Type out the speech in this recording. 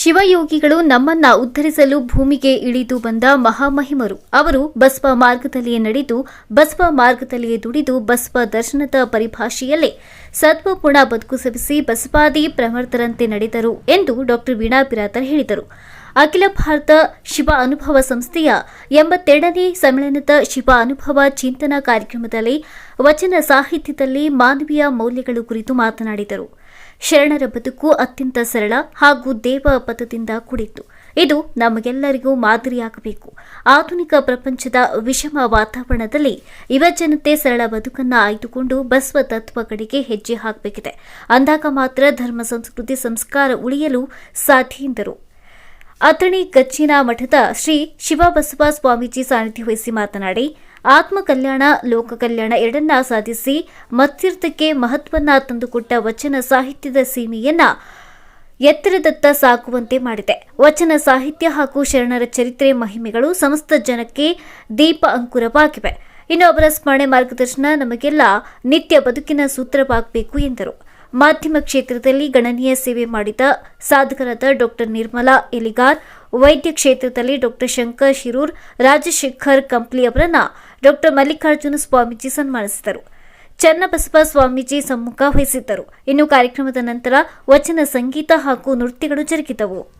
ಶಿವಯೋಗಿಗಳು ನಮ್ಮನ್ನ ಉದ್ಧರಿಸಲು ಭೂಮಿಗೆ ಇಳಿದು ಬಂದ ಮಹಾಮಹಿಮರು. ಅವರು ಬಸವ ಮಾರ್ಗದಲ್ಲಿಯೇ ನಡೆದು, ಬಸವ ಮಾರ್ಗದಲ್ಲಿಯೇ ದುಡಿದು ಬಸವ ದರ್ಶನದ ಪರಿಭಾಷೆಯಲ್ಲೇ ಸತ್ವಪೂರ್ಣ ಬದುಕು ಸವಿಸಿ ಬಸವಾದಿ ಪ್ರವರ್ತರಂತೆ ನಡೆದರು ಎಂದು ಡಾಕ್ಟರ್ ವೀಣಾ ಬಿರಾದರ್ ಹೇಳಿದರು. ಅಖಿಲ ಭಾರತ ಶಿವ ಅನುಭವ ಸಂಸ್ಥೆಯ ಎಂಬತ್ತೆರಡನೇ ಸಮ್ಮೇಳನದ ಶಿವ ಅನುಭವ ಚಿಂತನಾ ಕಾರ್ಯಕ್ರಮದಲ್ಲಿ ವಚನ ಸಾಹಿತ್ಯದಲ್ಲಿ ಮಾನವೀಯ ಮೌಲ್ಯಗಳು ಕುರಿತು ಮಾತನಾಡಿದರು. ಶರಣರ ಬದುಕು ಅತ್ಯಂತ ಸರಳ ಹಾಗೂ ದೇವ ಪಥದಿಂದ ಕೂಡಿತ್ತು. ಇದು ನಮಗೆಲ್ಲರಿಗೂ ಮಾದರಿಯಾಗಬೇಕು. ಆಧುನಿಕ ಪ್ರಪಂಚದ ವಿಷಮ ವಾತಾವರಣದಲ್ಲಿ ಯುವಜನತೆ ಸರಳ ಬದುಕನ್ನು ಆಯ್ದುಕೊಂಡು ಬಸವ ತತ್ವ ಕಡೆಗೆ ಹೆಜ್ಜೆ ಹಾಕಬೇಕಿದೆ. ಅಂದಾಗ ಮಾತ್ರ ಧರ್ಮ, ಸಂಸ್ಕೃತಿ, ಸಂಸ್ಕಾರ ಉಳಿಯಲು ಸಾಧ್ಯ ಎಂದರು. ಅಥಣಿ ಗಚ್ಚಿನ ಮಠದ ಶ್ರೀ ಶಿವಬಸವ ಸ್ವಾಮೀಜಿ ಸಾನ್ನಿಧ್ಯ ವಹಿಸಿ ಮಾತನಾಡಿ ಆತ್ಮ ಕಲ್ಯಾಣ ಲೋಕ ಕಲ್ಯಾಣ ಎರಡನ್ನ ಸಾಧಿಸಿ ಮತ್ತೀರ್ಥಕ್ಕೆ ಮಹತ್ವನ್ನ ತಂದುಕೊಟ್ಟ ವಚನ ಸಾಹಿತ್ಯದ ಸೀಮೆಯನ್ನ ಎತ್ತರದತ್ತ ಸಾಕುವಂತೆ ಮಾಡಿದೆ. ವಚನ ಸಾಹಿತ್ಯ ಹಾಗೂ ಶರಣರ ಚರಿತ್ರೆ ಮಹಿಮೆಗಳು ಸಮಸ್ತ ಜನಕ್ಕೆ ದೀಪ ಅಂಕುರವಾಗಿವೆ. ಇನ್ನು ಅವರ ಸ್ಮರಣೆ ಮಾರ್ಗದರ್ಶನ ನಮಗೆಲ್ಲ ನಿತ್ಯ ಬದುಕಿನ ಸೂತ್ರವಾಗಬೇಕು ಎಂದರು. ಮಾಧ್ಯಮ ಕ್ಷೇತ್ರದಲ್ಲಿ ಗಣನೀಯ ಸೇವೆ ಮಾಡಿದ ಸಾಧಕರಾದ ಡಾಕ್ಟರ್ ನಿರ್ಮಲಾ ಎಲಿಗಾರ್, ವೈದ್ಯ ಕ್ಷೇತ್ರದಲ್ಲಿ ಡಾಕ್ಟರ್ ಶಂಕರ್ ಶಿರೂರ್, ರಾಜಶೇಖರ್ ಕಂಪ್ಲಿ ಅವರನ್ನ ಡಾಕ್ಟರ್ ಮಲ್ಲಿಕಾರ್ಜುನ ಸ್ವಾಮೀಜಿ ಸನ್ಮಾನಿಸಿದರು. ಚನ್ನಬಸವ ಸ್ವಾಮೀಜಿ ಸಮ್ಮುಖ ವಹಿಸಿದ್ದರು. ಇನ್ನು ಕಾರ್ಯಕ್ರಮದ ನಂತರ ವಚನ, ಸಂಗೀತ ಹಾಗೂ ನೃತ್ಯಗಳು ಜರುಗಿದವು.